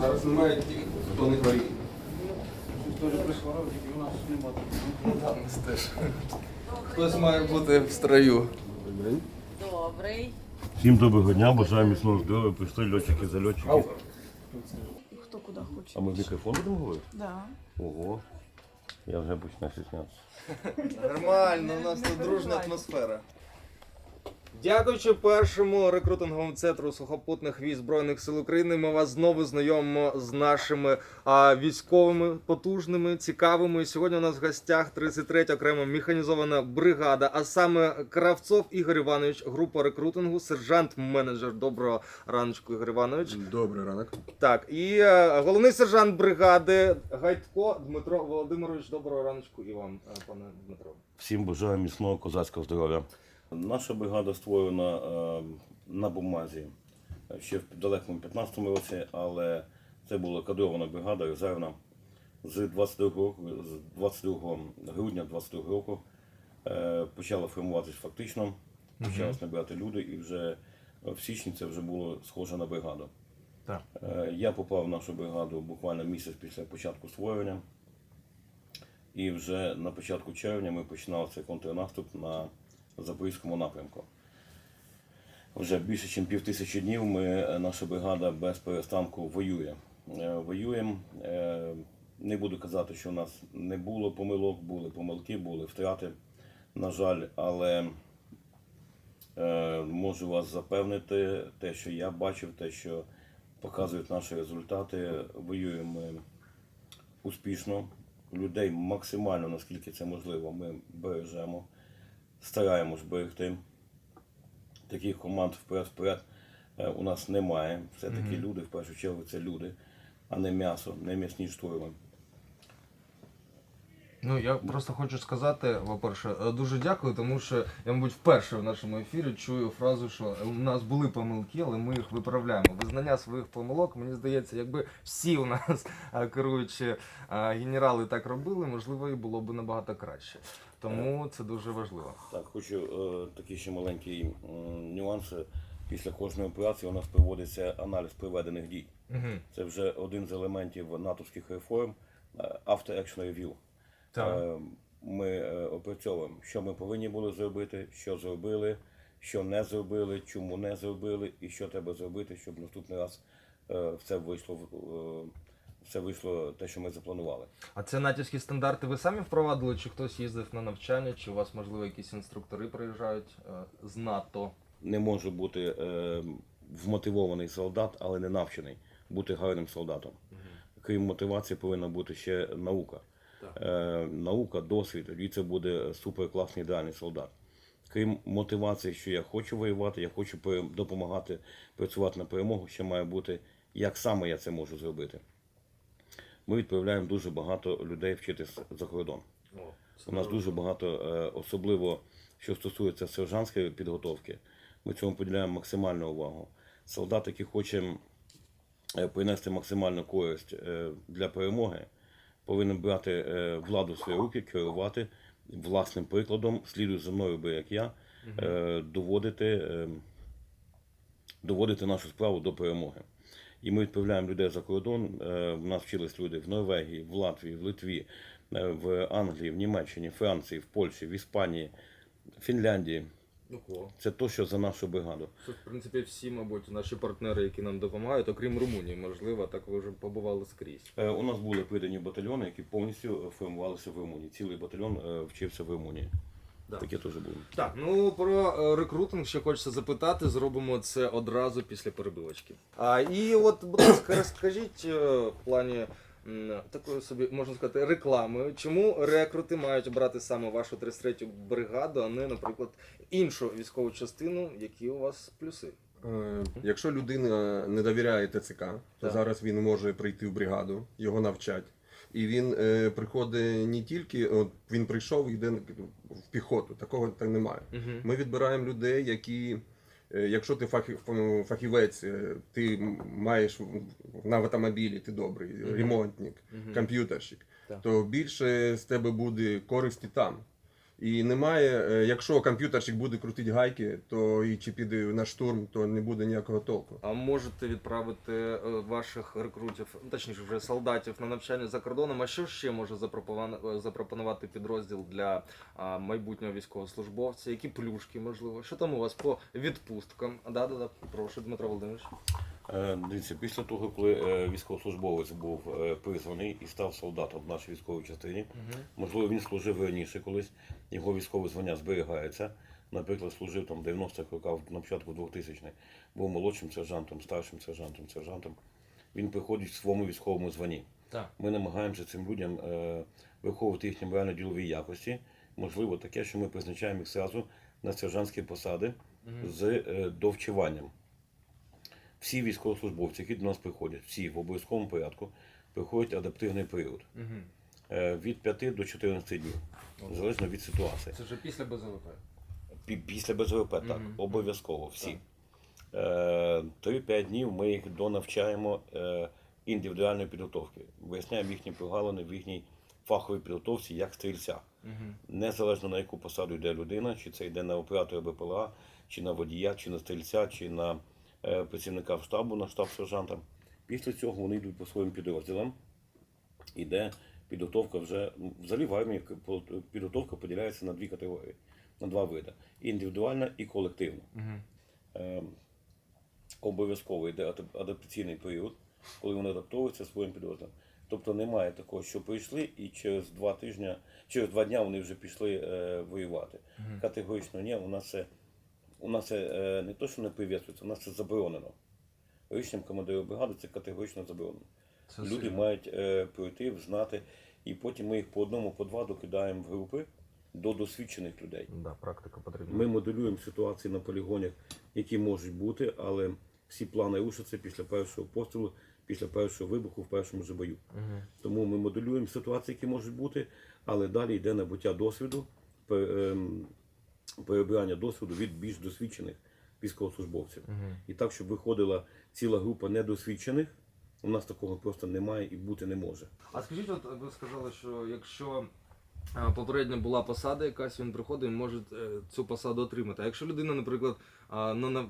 Зараз немає тих, хто не хворіє. Хтось має бути в строю. Добрий. Всім доброго дня, бажаю міцного здоров'я, прийшли льотчики за льотчики. Хто куди хоче. А ми в мікрофон будемо говорити? Да. Ого. Я вже починаю стіснятися. Нормально, у нас тут дружна атмосфера. Дякуючи першому рекрутинговому центру сухопутних військ Збройних сил України, ми вас знову знайомимо з нашими а, військовими потужними, цікавими. Сьогодні у нас в гостях 33 окрема механізована бригада, а саме Кравцов Ігор Іванович, група рекрутингу, сержант-менеджер. Доброго раночку, Ігор Іванович. Добрий ранок. Так, і е, головний сержант бригади Гайтко Дмитро Володимирович. Доброго раночку і вам, е, пане Дмитро. Всім бажаю міцного козацького здоров'я. Наша бригада створена е, на бумазі ще в далекому 15-му році, але це була кадрована бригада резервна. З 22 року, з 22 грудня 22 року е, почала формуватися фактично, почалось набирати люди, і вже в січні це вже було схоже на бригаду. Так. Е, Я попав в нашу бригаду буквально місяць після початку створення. І вже на початку червня ми починали цей контрнаступ на Запорізькому напрямку. Вже більше ніж пів тисячі днів ми, е, наша бригада без перестанку воює. Е, Воюємо. Е, Не буду казати, що у нас не було помилок, були помилки, були втрати, на жаль, але можу вас запевнити, те, що я бачив, те, що показують наші результати, воюємо ми успішно. Людей максимально, наскільки це можливо, ми бережемо, стараємось берегти. Таких команд вперед-вперед е, у нас немає. Все-таки люди, в першу чергу, це люди, а не м'ясо, не м'ясні штурми. Ну я просто хочу сказати, по-перше, е, дуже дякую, тому що я, мабуть, вперше в нашому ефірі чую фразу, що у нас були помилки, але ми їх виправляємо. Визнання своїх помилок, мені здається, якби всі у нас е, керуючі е, генерали так робили, можливо, і було б набагато краще. Тому це дуже важливо. Так, хочу такий ще маленький м, нюанс. Після кожної операції у нас проводиться аналіз проведених дій. Це вже один з елементів натовських реформ After Action Review. Так. Е, Ми е, опрацьовуємо, що ми повинні були зробити, що зробили, що не зробили, чому не зробили, і що треба зробити, щоб наступний раз е, все вийшло все вийшло те, що ми запланували. А це натівські стандарти ви самі впровадили, чи хтось їздив на навчання, чи у вас, можливо, якісь інструктори приїжджають з НАТО? Не може бути е, вмотивований солдат, але не навчений бути гарним солдатом. Крім мотивації, повинна бути ще наука. Е, наука, досвід, тоді це буде суперкласний ідеальний солдат. Крім мотивації, що я хочу воювати, я хочу допомагати працювати на перемогу, ще має бути, як саме я це можу зробити. Ми відправляємо дуже багато людей вчитись за кордон. У нас дуже багато, е, особливо що стосується сержантської підготовки, ми цьому поділяємо максимальну увагу. Солдат, який хоче е, принести максимальну користь е, для перемоги, повинен брати е, владу в свої руки, керувати власним прикладом, слідуй за мною, би як я, е, доводити, е, доводити нашу справу до перемоги. І ми відправляємо людей за кордон. В нас вчились люди в Норвегії, в Латвії, в Литві, в Англії, в Німеччині, в Франції, в Польщі, в Іспанії, в Фінляндії. Ого. Це то, що за нашу бригаду. Це, в принципі, всі, мабуть, наші партнери, які нам допомагають, окрім Румунії, можливо, так ви вже побували скрізь. Е, У нас були придані батальйони, які повністю е, формувалися в Румунії. Цілий батальйон е, вчився в Румунії. Да. Таке теж було. Так, ну про е, рекрутинг ще хочеться запитати. Зробимо це одразу після перебивочки. А і от, будь ласка, розкажіть е, в плані м, такої собі можна сказати реклами, чому рекрути мають брати саме вашу 33-ю бригаду, а не, наприклад, іншу військову частину, які у вас плюси. Е, Якщо людина не довіряє ТЦК, то Так. зараз він може прийти в бригаду, його навчать. І він е, приходить не тільки, от він прийшов і йде в піхоту, такого так немає. Ми відбираємо людей, які, якщо ти фахі- фахівець, е, ти маєш на автомобілі, ти добрий, ремонтник, комп'ютерщик, то більше з тебе буде користі там. І немає, е, якщо комп'ютерчик буде крутити гайки, то і чи піде на штурм, то не буде ніякого толку. А можете відправити е, ваших рекрутів, ну, точніше вже солдатів на навчання за кордоном. А що ще може запропонувати, запропонувати підрозділ для майбутнього військовослужбовця? Які плюшки можливо? Що там у вас по відпусткам? Да, да, да. Прошу, Дмитро Володимирович. Е, Дивіться, після того, коли е, військовослужбовець був е, призваний і став солдатом в нашій військовій частині, можливо, він служив раніше колись, його військове звання зберігається. Наприклад, служив там в 90-х роках, на початку 2000-х, був молодшим сержантом, старшим сержантом, сержантом. Він приходить в своєму військовому званні. Так. Ми намагаємося цим людям виховувати їхні морально-ділові якості. Можливо, таке, що ми призначаємо їх зразу на сержантські посади з довчуванням. Всі військовослужбовці, які до нас приходять, всі в обов'язковому порядку, приходять адаптивний період Угу. е, від 5 до 14 днів, залежно від ситуації. Це вже після БЗВП. Пі- Після БЗВП, так, Мгм. обов'язково всі. Е, 3-5 днів ми їх донавчаємо е, індивідуальної підготовки. Виясняємо їхні прогалини в їхній фаховій підготовці як стрільця. Угу. Незалежно на яку посаду йде людина, чи це йде на оператора БПЛА, чи на водія, чи на стрільця, чи на працівника штабу, на штаб сержанта. Після цього вони йдуть по своїм підрозділам. Іде підготовка вже взагалі в армії підготовка поділяється на дві категорії, на два види: індивідуальна і колективна. Угу. Е, обов'язково йде ада- адаптаційний період, коли вони адаптовуються своїм підрозділом. Тобто немає такого, що прийшли і через два тижні, через два дня вони вже пішли е, воювати. Категорично ні, у нас це, у нас це е, не то, що не прив'язується, у нас це заборонено. Рішенням командира бригади це категорично заборонено. Це Люди сильно. мають е, пройти, знати, і потім ми їх по одному, по два докидаємо в групи до досвідчених людей. Да, практика потрібна. Ми моделюємо ситуації на полігонах, які можуть бути, але всі плани рушаться після першого пострілу, після першого вибуху в першому же бою. Угу. Тому ми моделюємо ситуації, які можуть бути, але далі йде набуття досвіду, ем, перебирання досвіду від більш досвідчених військовослужбовців. Угу. І так, щоб виходила ціла група недосвідчених, у нас такого просто немає і бути не може. А скажіть, от ви сказали, що якщо е, попередня була посада якась, він приходить він може е, цю посаду отримати. А якщо людина, наприклад, а, ну, на,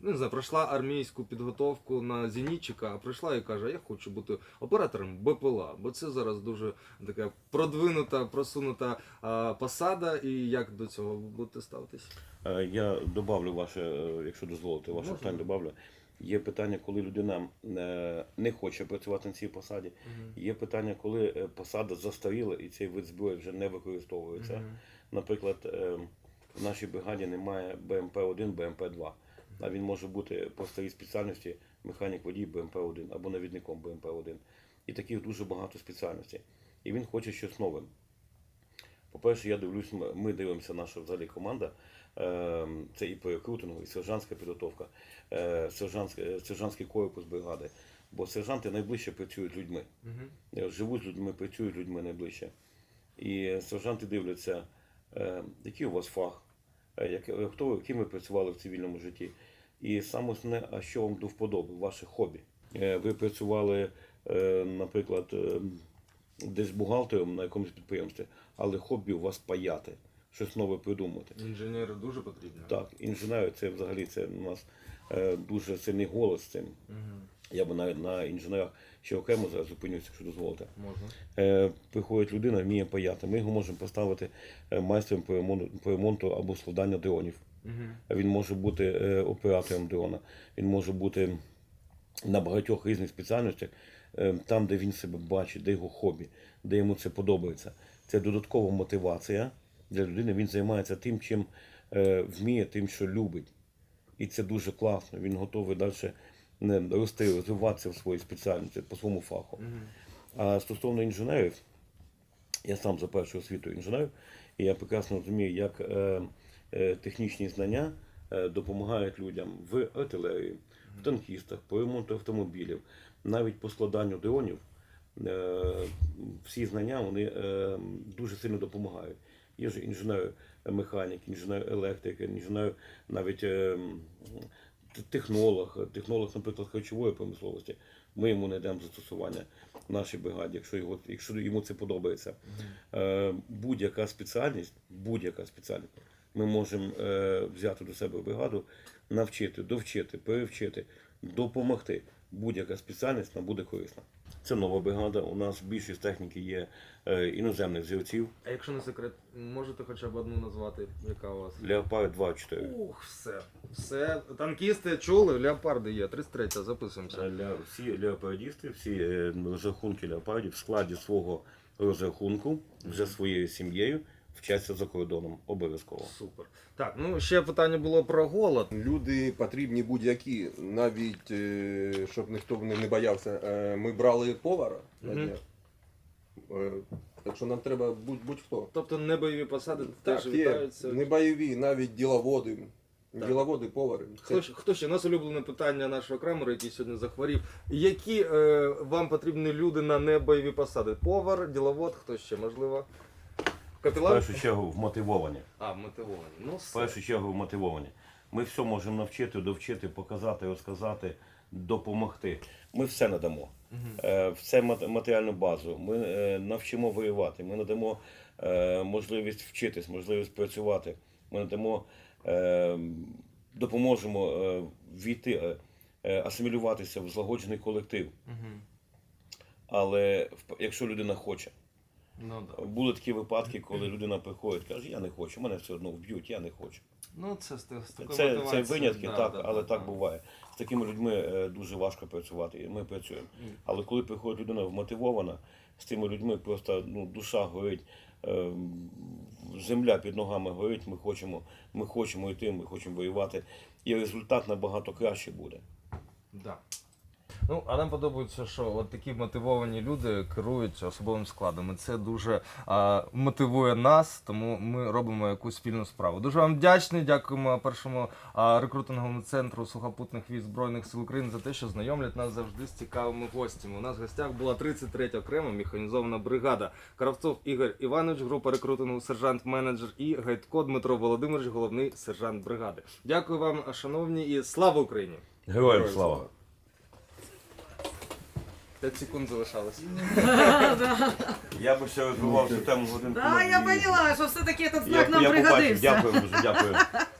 не знаю, пройшла армійську підготовку на зенітчика, а прийшла і каже, я хочу бути оператором БПЛА, бо це зараз дуже така продвинута, просунута а, посада, і як до цього будете ставитись? Е, Я добавлю ваше, е, якщо дозволите, ваше Можна. питання добавлю. Є питання, коли людина е, не хоче працювати на цій посаді. Є питання, коли посада застаріла і цей вид зброї вже не використовується. Наприклад, е, в нашій бригаді немає БМП-1, БМП-2. А він може бути по старій спеціальності механік водій БМП-1 або навідником БМП-1. І таких дуже багато спеціальностей. І він хоче щось нове. По-перше, я дивлюсь, ми- дивимося, наша взагалі команда. е, Це і по рекрутингу, і сержантська підготовка, е, сержантський, сержантський корпус бригади. Бо сержанти найближче працюють з людьми. Е, Живуть з людьми, працюють з людьми найближче. І сержанти дивляться, е, який у вас фах, е, е, хто, ви- ким ви працювали в цивільному житті. І саме основне, а що вам до вподоби, ваше хобі. Е, Ви працювали, е, наприклад, е, десь бухгалтером на якомусь підприємстві, але хобі у вас паяти, щось нове придумати. Інженери дуже потрібні. Так, інженери це взагалі це у нас дуже сильний голос з цим. Я би навіть на інженерах ще окремо зараз зупинюся, якщо дозволите. Можна. Е, приходить людина, вміє паяти. Ми його можемо поставити майстром по ремонту, по ремонту або складання дронів. Він може бути е, оператором дрона, він може бути на багатьох різних спеціальностях, е, там, де він себе бачить, де його хобі, де йому це подобається. Це додаткова мотивація для людини. Він займається тим, чим е, вміє, тим, що любить. І це дуже класно. Він готовий далі рости, розвиватися в своїй спеціальності по своєму фаху. А стосовно інженерів, я сам за першою освітою інженер, і я прекрасно розумію, як технічні знання е, допомагають людям в артилерії, в танкістах, по ремонту автомобілів, навіть по складанню дронів. Е, всі знання вони е, дуже сильно допомагають. Є ж інженер-механік, інженер-електрик, інженер навіть е, технолог, технолог, наприклад, харчової промисловості. Ми йому знайдемо застосування. в нашій бригаді, якщо його, якщо йому це подобається. Е, будь-яка спеціальність, будь-яка спеціальність, ми можемо е, взяти до себе бригаду, навчити, довчити, перевчити, допомогти. Будь-яка спеціальність нам буде корисна. Це нова бригада. У нас більшість техніки є е, іноземних взірців. А якщо не секрет, можете хоча б одну назвати, яка у вас? Леопард 2-4. Ух, все. Все. Танкісти чули, леопарди є. 33 записуємося. Ля- Всі леопардісти, всі е, розрахунки леопардів в складі свого розрахунку вже своєю сім'єю вчаться за кордоном обов'язково. Супер. Так, ну ще питання було про голод. Люди потрібні будь-які, навіть е, щоб ніхто не не боявся. Е, Ми брали повара на Мгм. днях. Е, Так що нам треба будь- будь-хто. Тобто не бойові посади теж є. вітаються. Не бойові, навіть діловоди. Так. Діловоди, повари. Це Хто, ще- хто ще? У нас улюблене питання нашого Крамера, який сьогодні захворів. Які е, вам потрібні люди на небойові посади? Повар, діловод, хто ще, можливо? В першу чергу вмотивовані. А, мотивовані. Ну, В все. першу чергу вмотивовані. Ми все можемо навчити, довчити, показати, розказати, допомогти. Ми все надамо. Е, Все мат- матеріальну базу. Ми е, навчимо воювати. Ми надамо е, можливість вчитись, можливість працювати. Ми надамо, е, допоможемо е, війти, е, е, асимілюватися в злагоджений колектив. Але в- якщо людина хоче, Ну, да. були такі випадки, коли людина приходить, каже, я не хочу, мене все одно вб'ють, я не хочу. ну це з, такою Це, це винятки, да, так, да, але да, так да. буває. З такими людьми е, дуже важко працювати, і ми працюємо. Але коли приходить людина вмотивована, з тими людьми просто ну, душа горить, е, земля під ногами горить, ми хочемо, ми хочемо йти, ми хочемо воювати, і результат набагато краще буде. Да. Ну, а нам подобається, що от такі мотивовані люди керують особовим складом. І це дуже а, мотивує нас, тому ми робимо якусь спільну справу. Дуже вам вдячний. Дякуємо першому а, рекрутинговому центру сухопутних військ Збройних сил України за те, що знайомлять нас завжди з цікавими гостями. У нас в гостях була 33 окрема механізована бригада. Кравцов Ігор Іванович, група рекрутингу сержант-менеджер і Гайдко Дмитро Володимирович, головний сержант бригади. Дякую вам, шановні, і слава Україні! Героям слава! 5 секунд залишалось. Я би ще розвивав цю тему годинку. Так, я поняла, що все-таки этот знак нам пригодився. дякую дуже, дякую.